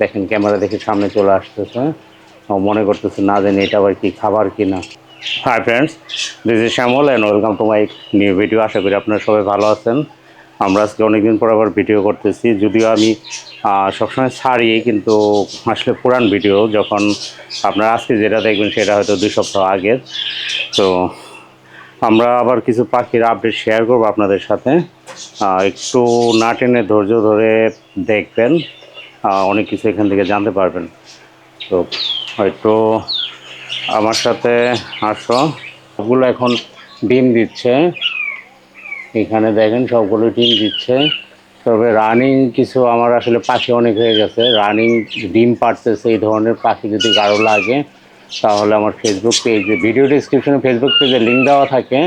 দেখেন, ক্যামেরা দেখে সামনে চলে আসতেছে ও মনে করতেছে না জানি এটা আবার কি খাবার কি না hi friends this is Shyamal and welcome to my new video আশা করি আপনারা সবাই ভালো আছেন। আমরা আজকে অনেকদিন পর আবার ভিডিও করতেছি। যদিও আমি সবসময় ছাড়ি, কিন্তু আসলে পুরান ভিডিও যখন আপনারা আজকে যেটা দেখবেন সেটা হয়তো দুই সপ্তাহ আগের। তো আমরা আবার কিছু পাখির আপডেট শেয়ার করব আপনাদের সাথে। একটু না টেনে ধৈর্য ধরে দেখবেন। অনেক কিছু এখান থেকে জানতে পারবেন। তো, হয়তো আমার সাথে আসো। ওগুলো এখন ডিম দিচ্ছে। এখানে দেখেন সবগুলো ডিম দিচ্ছে। তবে রানিং কিছু আমার আসলে পাখি অনেক হয়ে গেছে। রানিং ডিম পাড়তেছে, এই ধরনের পাখি যদি কারও লাগে, তাহলে আমার ফেসবুক পেজে ভিডিও ডিসক্রিপশনে ফেসবুক পেজে লিঙ্ক দেওয়া থাকে।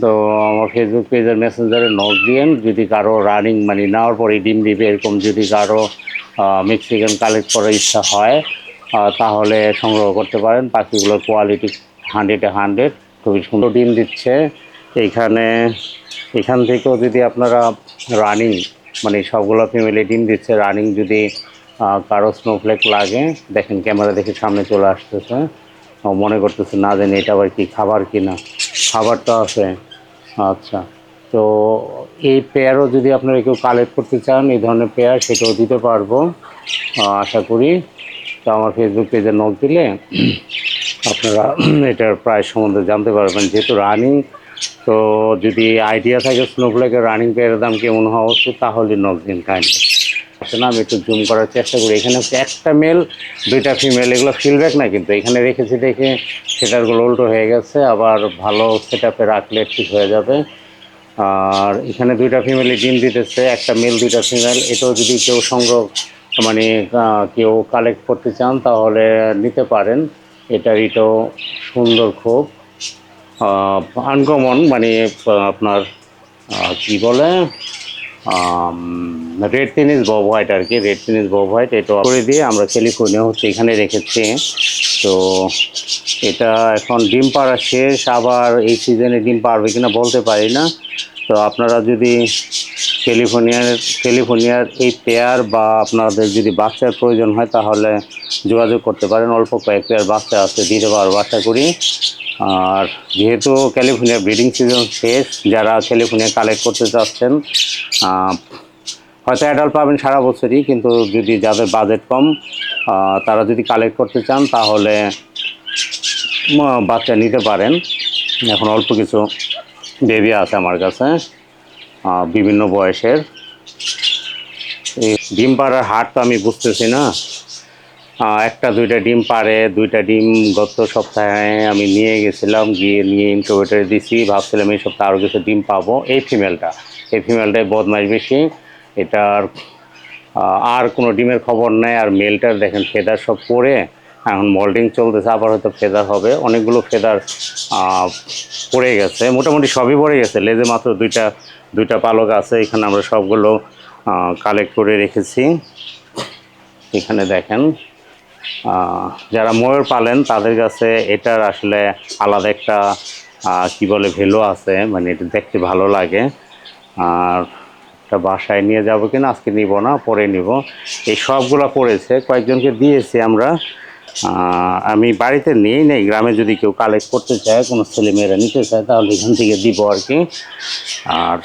তো আমার ফেসবুক পেজের মেসেঞ্জারে নোট দিয়েন যদি কারও রানিং মানে নেওয়ার পরে ডিম দিবে, এরকম যদি কারও মেক্সিকান কালেক্ট করার ইচ্ছা হয় তাহলে সংগ্রহ করতে পারেন। পাখিগুলোর কোয়ালিটি হান্ড্রেডে হান্ড্রেড খুবই সুন্দর ডিম দিচ্ছে। এইখানে এখান থেকেও যদি আপনারা রানিং মানে সবগুলো ফ্যামিলি ডিম দিচ্ছে রানিং যদি কারও স্নোফ্লেক লাগে, দেখেন ক্যামেরা দেখে সামনে চলে আসতেছে। মনে করতেছে, না জানি এটা আবার কি খাবার কিনা? খাবার তো আছে। আচ্ছা। তো এই পেয়ারও যদি আপনারা কেউ কালেক্ট করতে চান, এই ধরনের পেয়ার সেটাও দিতে পারব। আশা করি। তো আমার ফেসবুক পেজে নক দিলে আপনারা এটার প্রায় সম্বন্ধে জানতে পারবেন। যেহেতু রানিং তো যদি আইডিয়া থাকে স্নোফ্লেকের রানিং পেয়ারের দাম কেমন হওয়া উচিত, তাহলে নক দিন কাইন্ডলি আসলে আমি একটু জুম করার চেষ্টা করি। এখানে হচ্ছে একটা মেল দুইটা ফিমেল এগুলো ফিলব্যাক না কিন্তু। এখানে রেখেছি দেখে সেটারগুলো উল্টো হয়ে গেছে। আবার ভালো সেট রাখলে ঠিক হয়ে যাবে। আর এখানে দুইটা ফিমেলি ডিম দিতেছে, একটা মেল দুইটা ফিমেল এটাও যদি কেউ সংগ্রহ মানে কেউ কালেক্ট করতে চান, তাহলে নিতে পারেন। এটার এটাও সুন্দর খুব। আনকমন মানে আপনার কি বলে রেড টেনিস বব হোয়াইট আর কি রেড টেনিস বব হোয়াইট এটা করে দিয়ে আমরা ক্যালিফোর্নিয়া হচ্ছে এখানে রেখেছি। তো এটা এখন ডিম পাড়া শেষ। আবার এই সিজনে ডিম পারবে কিনা বলতে পারি না। তো আপনারা যদি ক্যালিফোর্নিয়ার ক্যালিফোর্নিয়ার এই পেয়ার বা আপনাদের যদি বাচ্চার প্রয়োজন হয়, তাহলে যোগাযোগ করতে পারেন। অল্প কয়েক পেয়ার বাচ্চা আছে, দিতে পারব আশা করি। আর যেহেতু ক্যালিফোর্নিয়া ব্রিডিং সিজন শেষ, যারা ক্যালিফোর্নিয়া কালেক্ট করতে চাচ্ছেন হয়তো অ্যাডাল্ট পাবেন সারা বছরই, কিন্তু যদি যাদের বাজেট কম তারা যদি কালেক্ট করতে চান, তাহলে বাচ্চা নিতে পারেন। এখন অল্প কিছু বেবি আছে আমার কাছে। বিভিন্ন বয়সের। এই ডিম পাড়ার হাট তো আমি বুঝতেছি না। একটা, দুইটা ডিম পারে দুইটা ডিম গত সপ্তাহে আমি নিয়ে গেছিলাম, গিয়ে নিয়ে ইনকিউবেটারে দিছি। ভাবছিলাম এই সপ্তাহে আরও কিছু ডিম পাবো। এই ফিমেলটা এই ফিমেলটাই বদমাইশ বেশি। এটার আর কোনো ডিমের খবর নেই। আর মেলটার দেখেন ফেদার সব পরে এখন মল্ডিং চলতেছে আবার হয়তো ফেদার হবে। অনেকগুলো ফেদার পড়ে গেছে। মোটামুটি সবই পড়ে গেছে। লেজে মাত্র দুইটা দুইটা পালক আছে। এখানে আমরা সবগুলো কালেক্ট করে রেখেছি। এখানে দেখেন যারা ময়ূর পালেন, তাদের কাছে এটার আসলে আলাদা একটা কি বলে ভ্যালু আছে। মানে এটা দেখতে ভালো লাগে। আর একটা বাসায় নিয়ে যাব কিনা, আজকে নিব না, পরে নিব। এই সবগুলো পড়েছে। কয়েকজনকে দিয়েছি আমরা। আমি বাড়িতে নিয়েই নেই। গ্রামে যদি কেউ কালেক্ট করতে চায়, কোনো ছেলেমেয়েরা নিতে চায়, তাহলে এখান থেকে দিব আর কি। আর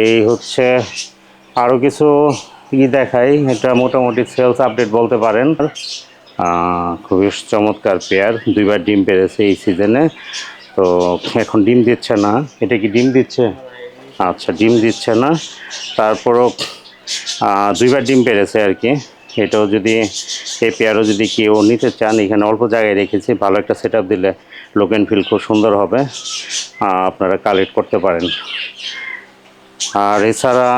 এই হচ্ছে আরও কিছু ই দেখাই। এটা মোটামুটি সেলস আপডেট বলতে পারেন। খুবই চমৎকার পেয়ার দুইবার ডিম পেরেছে এই সিজনে তো এখন ডিম দিচ্ছে না। এটা কি ডিম দিচ্ছে? আচ্ছা ডিম দিচ্ছে না। তারপরও দুইবার ডিম পেরেছে আর কি। এটাও যদি এই পেয়ারও যদি কেউ নিতে চান, এখানে অল্প জায়গায় রেখেছি, ভালো একটা সেট দিলে লোক অ্যান্ড ফিল খুব সুন্দর হবে আপনারা কালেক্ট করতে পারেন। আর এছাড়া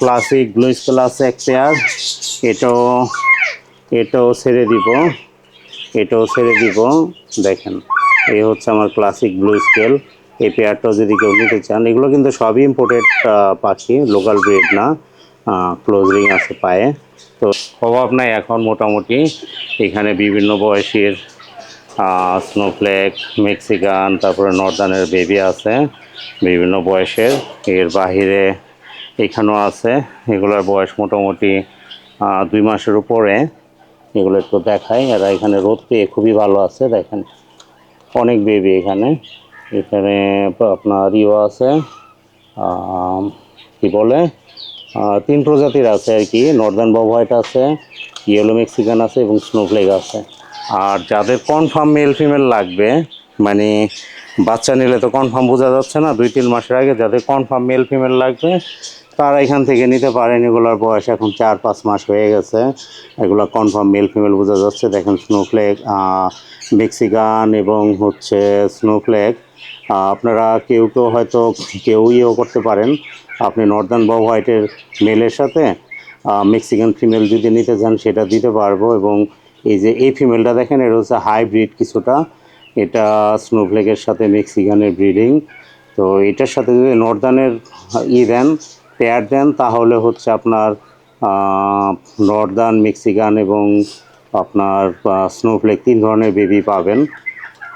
ক্লাসিক স্কেল আছে এক পেয়ার এটাও এটাও ছেড়ে দিব, এটাও ছেড়ে দিব, দেখেন, এই হচ্ছে আমার ক্লাসিক ব্লু স্কেল এই পেয়ারটাও যদি কেউ নিতে চান, এগুলো কিন্তু সবই ইম্পোর্টেড পাখি লোকাল ব্রিড না। ক্লোজ আছে পায়ে। তো অভাব নাই এখন মোটামুটি। এখানে বিভিন্ন বয়সের স্নোফ্লেক মেক্সিকান তারপরে নর্দার্নের বেবি আছে, বিভিন্ন বয়সের। এর বাহিরে এখানেও আছে। এগুলোর বয়স মোটামুটি দুই মাসের উপরে। এগুলো একটু দেখাই। এরা এখানে রোদ পেয়ে খুবই ভালো আছে, দেখেন। অনেক বেবি এখানে। এখানে আপনার ইও আছে কি বলে? তিন প্রজাতির আছে আর কি। নর্দার্ন বব হোয়াইট আছে ইয়েলো মেক্সিকান আছে এবং স্নোফ্লেক আছে। আর যাদের কনফার্ম মেল ফিমেল লাগবে মানে বাচ্চা নিলে তো কনফার্ম বোঝা যাচ্ছে না, দুই তিন মাসের আগে যাদের কনফার্ম মেল ফিমেল লাগবে, তারা এখান থেকে নিতে পারেন। এগুলোর বয়স এখন চার পাঁচ মাস হয়ে গেছে। এগুলো কনফার্ম মেল ফিমেল বোঝা যাচ্ছে। দেখেন স্নোফ্লেক মেক্সিকান এবং হচ্ছে স্নোফ্লেক আপনারা কেউ কেউ হয়তো কেউ ইয়েও করতে পারেন। আপনি নর্দার্ন বব হোয়াইটের মেলের সাথে মেক্সিকান ফিমেল যদি নিতে চান সেটা দিতে পারব এবং এই যে এই ফিমেলটা দেখেন এটা হচ্ছে হাইব্রিড কিছুটা। এটা স্নোফ্লেকের সাথে মেক্সিকানের ব্রিডিং তো এটার সাথে যদি নর্দার্নের ই দেন পেয়ার দেন, তাহলে হচ্ছে আপনার নর্দার্ন মেক্সিকান এবং আপনার স্নোফ্লেক তিন ধরনের বেবি পাবেন।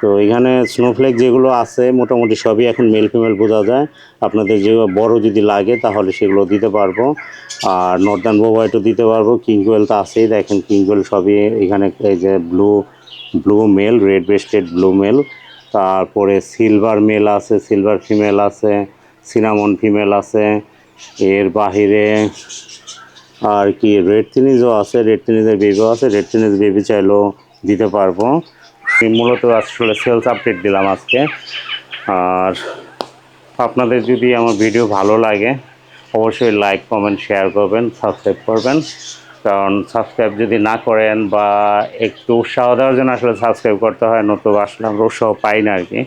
তো এখানে স্নোফ্লেক যেগুলো আছে, মোটামুটি সবই এখন মেল ফিমেল বোঝা যায়। আপনাদের যে বড় যদি লাগে, তাহলে সেগুলো দিতে পারব। আর নর্দার্ন বোবাইটও দিতে পারব। কিংগুয়েল তো আছেই। দেখেন কিংগুয়েল সবই এখানে এই যে blue blue male red breasted blue male তারপরে সিলভার মেল আছে সিলভার ফিমেল আছে সিনামন ফিমেল আছে। এর বাহিরে আর কি রেড টিনিজও আছে রেড টিনিজের বেবিও আছে। রেড টিনিজ বেবি চাইলেও দিতে পারব। মূলত আসলে সেলস আপডেট দিলাম আজকে। আর আপনাদের যদি আমার ভিডিও ভালো লাগে, অবশ্যই লাইক কমেন্ট শেয়ার করবেন সাবস্ক্রাইব করবেন। কারণ সাবস্ক্রাইব যদি না করেন বা একটু উৎসাহ দেওয়ার জন্য আসলে সাবস্ক্রাইব করতে হয়, নতুবা আসলে আমরা উৎসাহ পাই না আর কি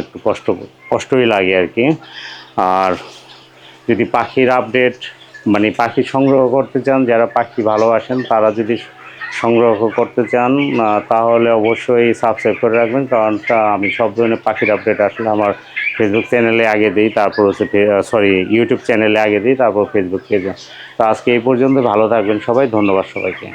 একটু কষ্ট, কষ্টই লাগে আর কি আর যদি পাখির আপডেট মানে পাখি সংগ্রহ করতে চান, যারা পাখি ভালোবাসেন, তারা যদি সংগ্রহ করতে চান তাহলে অবশ্যই সাবস্ক্রাইব করে রাখবেন, কারণ আমি সব ধরনের পাখির আপডেট আসলে আমার ফেসবুক চ্যানেলে আগে দিই, তারপর হচ্ছে সরি ইউটিউব চ্যানেলে আগে দিই, তারপর ফেসবুক পেজে তো আজকে এই পর্যন্ত, ভালো থাকবেন সবাই, ধন্যবাদ সবাইকে।